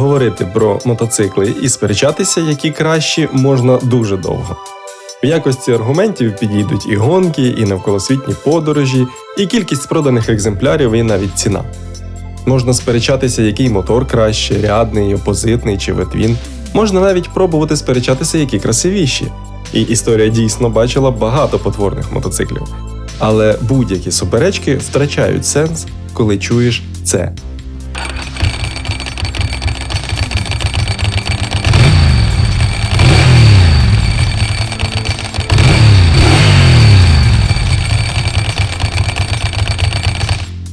Говорити про мотоцикли і сперечатися, які кращі, можна дуже довго. В якості аргументів підійдуть і гонки, і навколосвітні подорожі, і кількість проданих екземплярів, і навіть ціна. Можна сперечатися, який мотор краще, рядний, опозитний чи ветвін. Можна навіть пробувати сперечатися, які красивіші. І історія дійсно бачила багато потворних мотоциклів. Але будь-які суперечки втрачають сенс, коли чуєш це.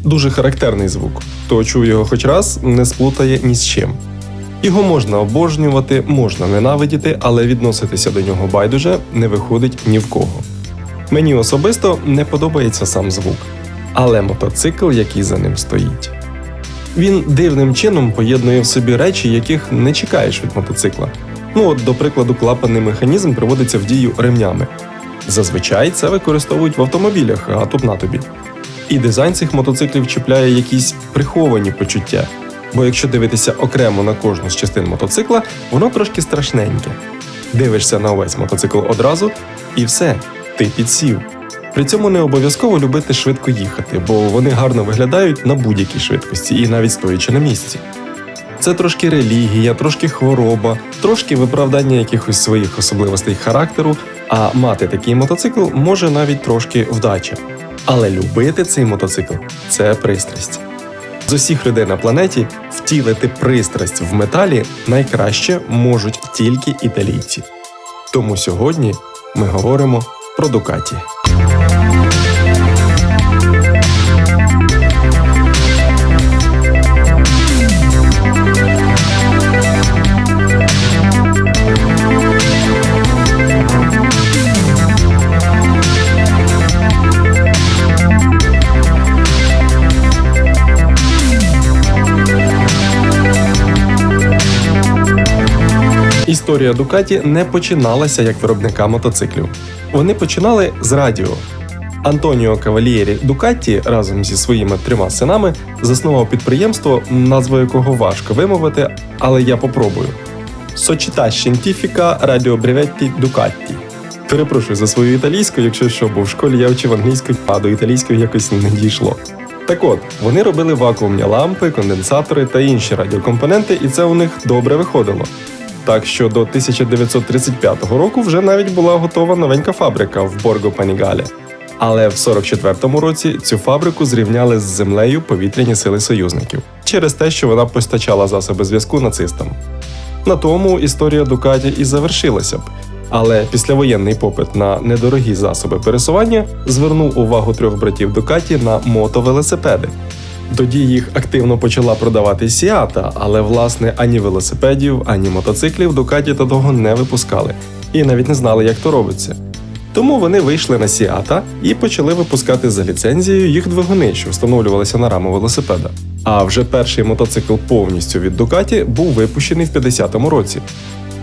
Дуже характерний звук. Хто чув його хоч раз, не сплутає ні з чим. Його можна обожнювати, можна ненавидіти, але відноситися до нього байдуже не виходить ні в кого. Мені особисто не подобається сам звук, але мотоцикл, який за ним стоїть. Він дивним чином поєднує в собі речі, яких не чекаєш від мотоцикла. Ну от, до прикладу, клапанний механізм приводиться в дію ремнями. Зазвичай це використовують в автомобілях, а тут на тобі. І дизайн цих мотоциклів чіпляє якісь приховані почуття. Бо якщо дивитися окремо на кожну з частин мотоцикла, воно трошки страшненьке. Дивишся на увесь мотоцикл одразу, і все, ти підсів. При цьому не обов'язково любити швидко їхати, бо вони гарно виглядають на будь-якій швидкості і навіть стоячи на місці. Це трошки релігія, трошки хвороба, трошки виправдання якихось своїх особливостей характеру, а мати такий мотоцикл може навіть трошки вдача. Але любити цей мотоцикл це пристрасть. З усіх людей на планеті втілити пристрасть в металі найкраще можуть тільки італійці. Тому сьогодні ми говоримо про Дукаті. Історія Дукаті не починалася як виробника мотоциклів. Вони починали з радіо. Антоніо Кавалієрі Дукатті разом зі своїми трьома синами заснував підприємство, назву якого важко вимовити, але я попробую. Società Scientifica Brevetti Ducati. Перепрошую за свою італійську, якщо що, бо в школі я вчив англійську, а до італійської якось не дійшло. Так от, вони робили вакуумні лампи, конденсатори та інші радіокомпоненти, і це у них добре виходило. Так що до 1935 року вже навіть була готова новенька фабрика в Борго Панігалі. Але в 44-му році цю фабрику зрівняли з землею повітряні сили союзників через те, що вона постачала засоби зв'язку нацистам. На тому історія Дукаті і завершилася б. Але післявоєнний попит на недорогі засоби пересування звернув увагу трьох братів Дукаті на мотовелосипеди. Тоді їх активно почала продавати Сіата, але власне ані велосипедів, ані мотоциклів Дукаті та того не випускали і навіть не знали, як то робиться. Тому вони вийшли на Сіата і почали випускати за ліцензією їх двигуни, що встановлювалися на раму велосипеда. А вже перший мотоцикл повністю від Дукаті був випущений в 50-му році.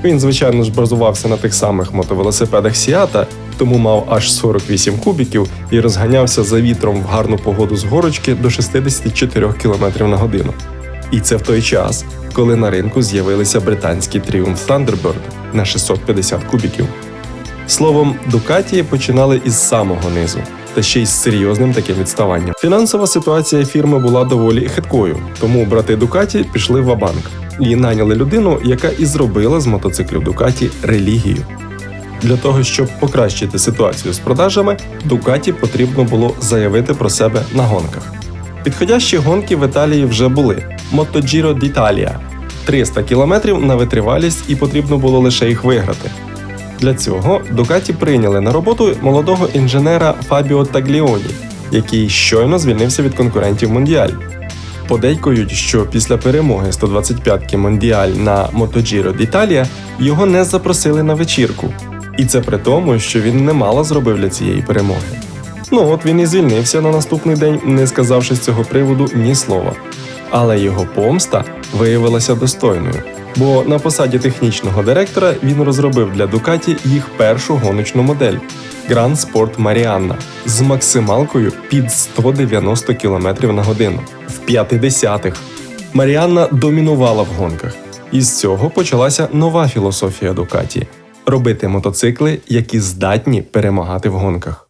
Він, звичайно ж, базувався на тих самих мотовелосипедах Сіата, тому мав аж 48 кубіків і розганявся за вітром в гарну погоду з горочки до 64 км на годину. І це в той час, коли на ринку з'явилися британські Triumph Thunderbird на 650 кубіків. Словом, Дукаті починали із самого низу, та ще й з серйозним таким відставанням. Фінансова ситуація фірми була доволі хиткою, тому брати Дукаті пішли в банк і наняли людину, яка і зробила з мотоциклів Дукаті релігію. Для того, щоб покращити ситуацію з продажами, Дукаті потрібно було заявити про себе на гонках. Підходящі гонки в Італії вже були: Мотоджіро d'Italia – 300 кілометрів на витривалість, і потрібно було лише їх виграти. Для цього Дукаті прийняли на роботу молодого інженера Фабіо Тагліоні, який щойно звільнився від конкурентів Мондіаль. Подейкують, що після перемоги 125-ки Мондіаль на Мотоджіро d'Italia його не запросили на вечірку. І це при тому, що він немало зробив для цієї перемоги. Ну от він і звільнився на наступний день, не сказавши з цього приводу ні слова. Але його помста виявилася достойною, бо на посаді технічного директора він розробив для Дукаті їх першу гоночну модель Grand Sport Marianna з максималкою під 190 км на годину 50-х. Маріанна домінувала в гонках. І з цього почалася нова філософія Дукаті робити мотоцикли, які здатні перемагати в гонках.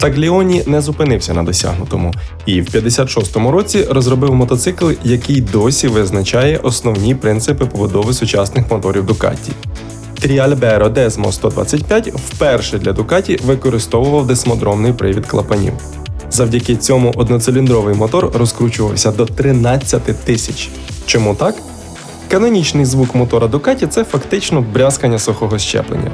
Тагліоні не зупинився на досягнутому і в 56-му році розробив мотоцикл, який досі визначає основні принципи побудови сучасних моторів Дукаті. Тріальберо Desmo 125 вперше для Дукаті використовував десмодромний привід клапанів. Завдяки цьому одноциліндровий мотор розкручувався до 13 тисяч. Чому так? Канонічний звук мотора Дукаті це фактично брязкання сухого щеплення.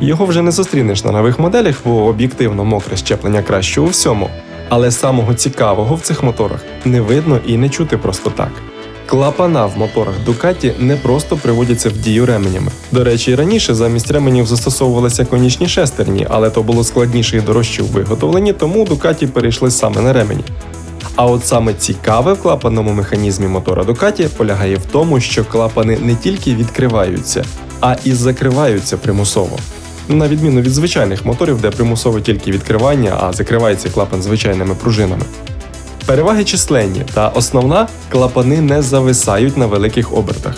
Його вже не зустрінеш на нових моделях, бо об'єктивно мокре щеплення краще у всьому. Але самого цікавого в цих моторах не видно і не чути просто так. Клапана в моторах Ducati не просто приводяться в дію ременями. До речі, раніше замість ременів застосовувалися конічні шестерні, але то було складніше і дорожче у виготовленні, тому Ducati перейшли саме на ремені. А от саме цікаве в клапанному механізмі мотора Ducati полягає в тому, що клапани не тільки відкриваються, а і закриваються примусово. На відміну від звичайних моторів, де примусове тільки відкривання, а закривається клапан звичайними пружинами. Переваги численні, та основна клапани не зависають на великих обертах.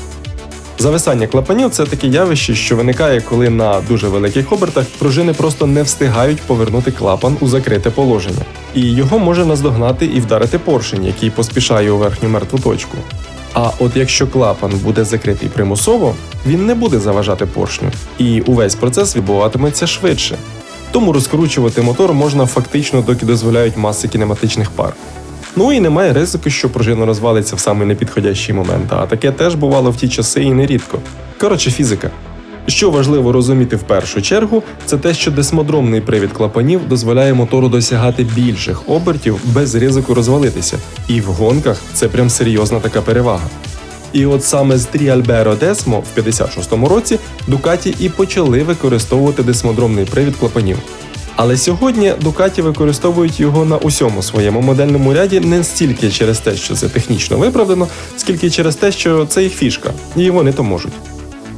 Зависання клапанів це таке явище, що виникає, коли на дуже великих обертах пружини просто не встигають повернути клапан у закрите положення, і його може наздогнати і вдарити поршень, який поспішає у верхню мертву точку. А от якщо клапан буде закритий примусово, він не буде заважати поршню, і увесь процес відбуватиметься швидше. Тому розкручувати мотор можна фактично, доки дозволяють маси кінематичних пар. Ну і немає ризику, що пружина розвалиться в самий непідходящий момент, а таке теж бувало в ті часи і нерідко. Коротше, фізика. Що важливо розуміти в першу чергу, це те, що десмодромний привід клапанів дозволяє мотору досягати більших обертів без ризику розвалитися, і в гонках це прям серйозна така перевага. І от саме з Trialbero Desmo в 56-му році Ducati і почали використовувати десмодромний привід клапанів. Але сьогодні Дукаті використовують його на усьому своєму модельному ряді не стільки через те, що це технічно виправдано, скільки через те, що це їх фішка, і вони то можуть.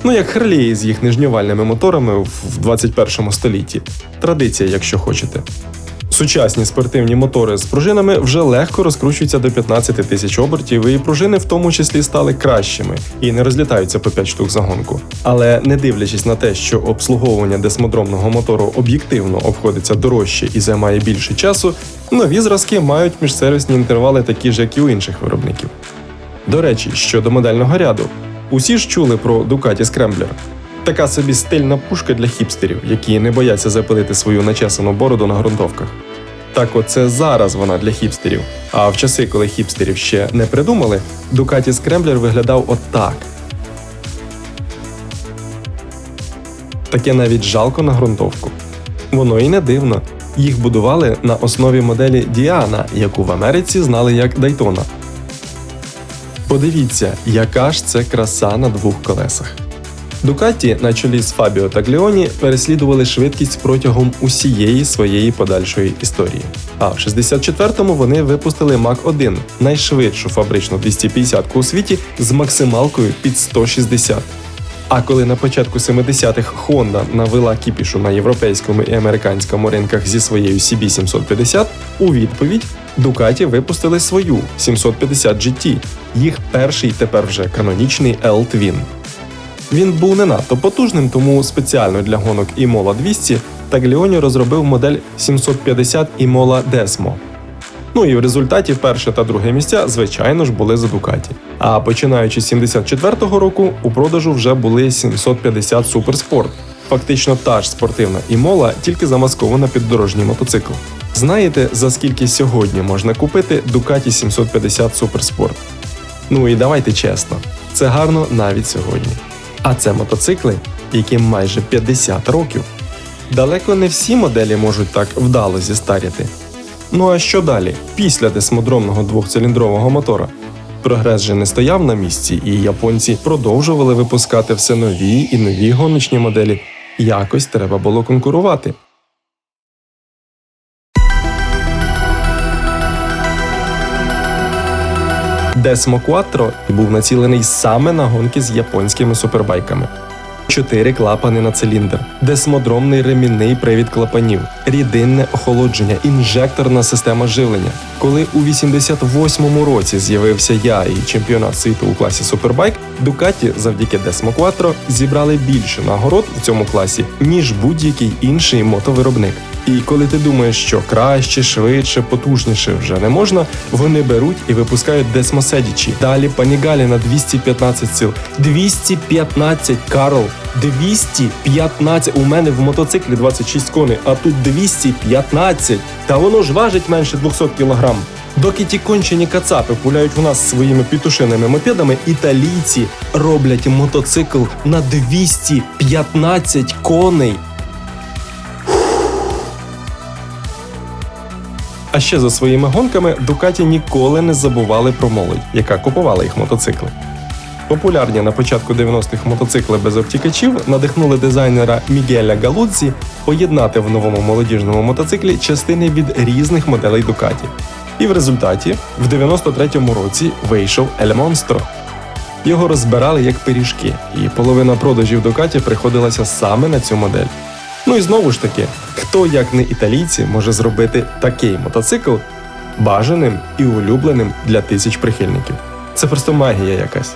Ну як Херлії з їх нижньовальними моторами в 21 столітті. Традиція, якщо хочете. Сучасні спортивні мотори з пружинами вже легко розкручуються до 15 тисяч обертів, і пружини в тому числі стали кращими і не розлітаються по 5 штук за гонку. Але не дивлячись на те, що обслуговування десмодромного мотору об'єктивно обходиться дорожче і займає більше часу, нові зразки мають міжсервісні інтервали такі ж, як і у інших виробників. До речі, щодо модельного ряду, усі ж чули про Ducati Scrambler. Така собі стильна пушка для хіпстерів, які не бояться запилити свою начесану бороду на ґрунтовках. Так оце зараз вона для хіпстерів. А в часи, коли хіпстерів ще не придумали, Ducati Scrambler виглядав отак. Таке навіть жалко на ґрунтовку. Воно і не дивно. Їх будували на основі моделі Діана, яку в Америці знали як Дайтона. Подивіться, яка ж це краса на двох колесах. Дукаті на чолі з Фабіо та Гліоні переслідували швидкість протягом усієї своєї подальшої історії. А в 64-му вони випустили Mach 1 найшвидшу фабричну 250-ку у світі з максималкою під 160. А коли на початку 70-х Honda навела кіпішу на європейському і американському ринках зі своєю CB750, у відповідь Ducati випустили свою 750 GT, їх перший тепер вже канонічний L-Twin. Він був не надто потужним, тому спеціально для гонок Imola 200 Тагліоні розробив модель 750 Imola Desmo. Ну і в результаті перше та друге місця, звичайно ж, були за Ducati. А починаючи з 74-го року у продажу вже були 750 Суперспорт. Фактично та ж спортивна Імола, тільки замаскована під дорожній мотоцикл. Знаєте, за скільки сьогодні можна купити Ducati 750 Суперспорт? Ну і давайте чесно, це гарно навіть сьогодні. А це мотоцикли, яким майже 50 років. Далеко не всі моделі можуть так вдало зістаріти. Ну а що далі? Після десмодромного двохциліндрового мотора? Прогрес же не стояв на місці, і японці продовжували випускати все нові і нові гоночні моделі. Якось треба було конкурувати. Desmo Quattro був націлений саме на гонки з японськими супербайками. чотири клапани на циліндр, десмодромний ремінний привід клапанів, рідинне охолодження, інжекторна система живлення. Коли у 88-му році з'явився я і чемпіонат світу у класі Супербайк, Дукаті завдяки Desmo Quattro зібрали більше нагород у цьому класі, ніж будь-який інший мотовиробник. І коли ти думаєш, що краще, швидше, потужніше вже не можна, вони беруть і випускають Sedici. Далі Panigale на 215 сил. 215 Карл. 215. У мене в мотоциклі 26 коней, а тут 215. Та воно ж важить менше 200 кілограм. Доки ті кончені кацапи пуляють в нас своїми пітушиними мопедами, італійці роблять мотоцикл на 215 коней. А ще за своїми гонками Дукаті ніколи не забували про молодь, яка купувала їх мотоцикли. Популярні на початку 90-х мотоцикли без обтікачів надихнули дизайнера Мігеля Галудзі поєднати в новому молодіжному мотоциклі частини від різних моделей Дукаті. І в результаті в 93-му році вийшов Ель Монстро. Його розбирали як пиріжки, і половина продажів Дукаті приходилася саме на цю модель. Ну і знову ж таки, хто як не італійці може зробити такий мотоцикл бажаним і улюбленим для тисяч прихильників. Це просто магія якась.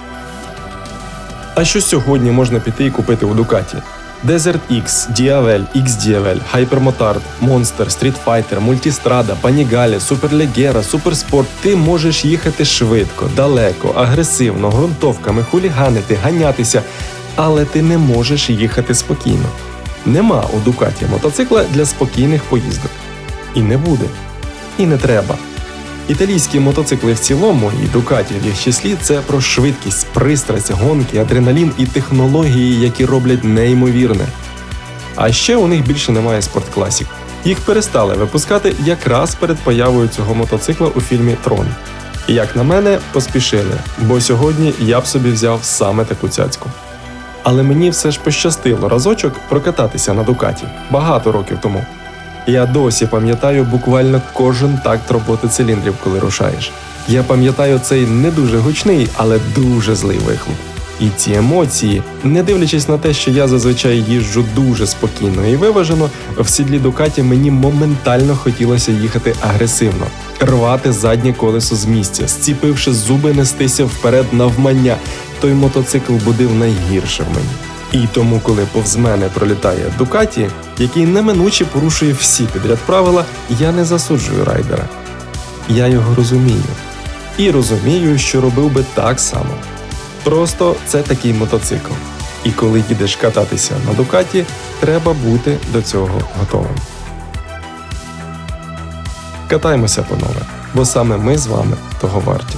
А що сьогодні можна піти і купити у Дукаті? Desert X, Diavel, X-Diavel, Hypermotard, Monster, Street Fighter, Multistrada, Panigale, Superleggera, Supersport. Ти можеш їхати швидко, далеко, агресивно, ґрунтовками, хуліганити, ганятися, але ти не можеш їхати спокійно. Нема у Дукаті мотоцикла для спокійних поїздок. І не буде. І не треба. Італійські мотоцикли в цілому, і Дукаті в їх числі це про швидкість, пристрасть, гонки, адреналін і технології, які роблять неймовірне. А ще у них більше немає спорткласік. Їх перестали випускати якраз перед появою цього мотоцикла у фільмі Трон. І як на мене, поспішили, бо сьогодні я б собі взяв саме таку цяцьку. Але мені все ж пощастило разочок прокататися на Дукаті багато років тому. Я досі пам'ятаю буквально кожен такт роботи циліндрів, коли рушаєш. Я пам'ятаю цей не дуже гучний, але дуже злий вихлоп. І ці емоції, не дивлячись на те, що я зазвичай їжджу дуже спокійно і виважено, в сідлі Дукаті мені моментально хотілося їхати агресивно, рвати заднє колесо з місця, зціпивши зуби, нестися вперед навмання. Той мотоцикл будив найгірше в мені. І тому, коли повз мене пролітає Дукаті, який неминуче порушує всі підряд правила, я не засуджую райдера. Я його розумію. І розумію, що робив би так само. Просто це такий мотоцикл. І коли їдеш кататися на Дукаті, треба бути до цього готовим. Катаймося, панове, бо саме ми з вами того варті.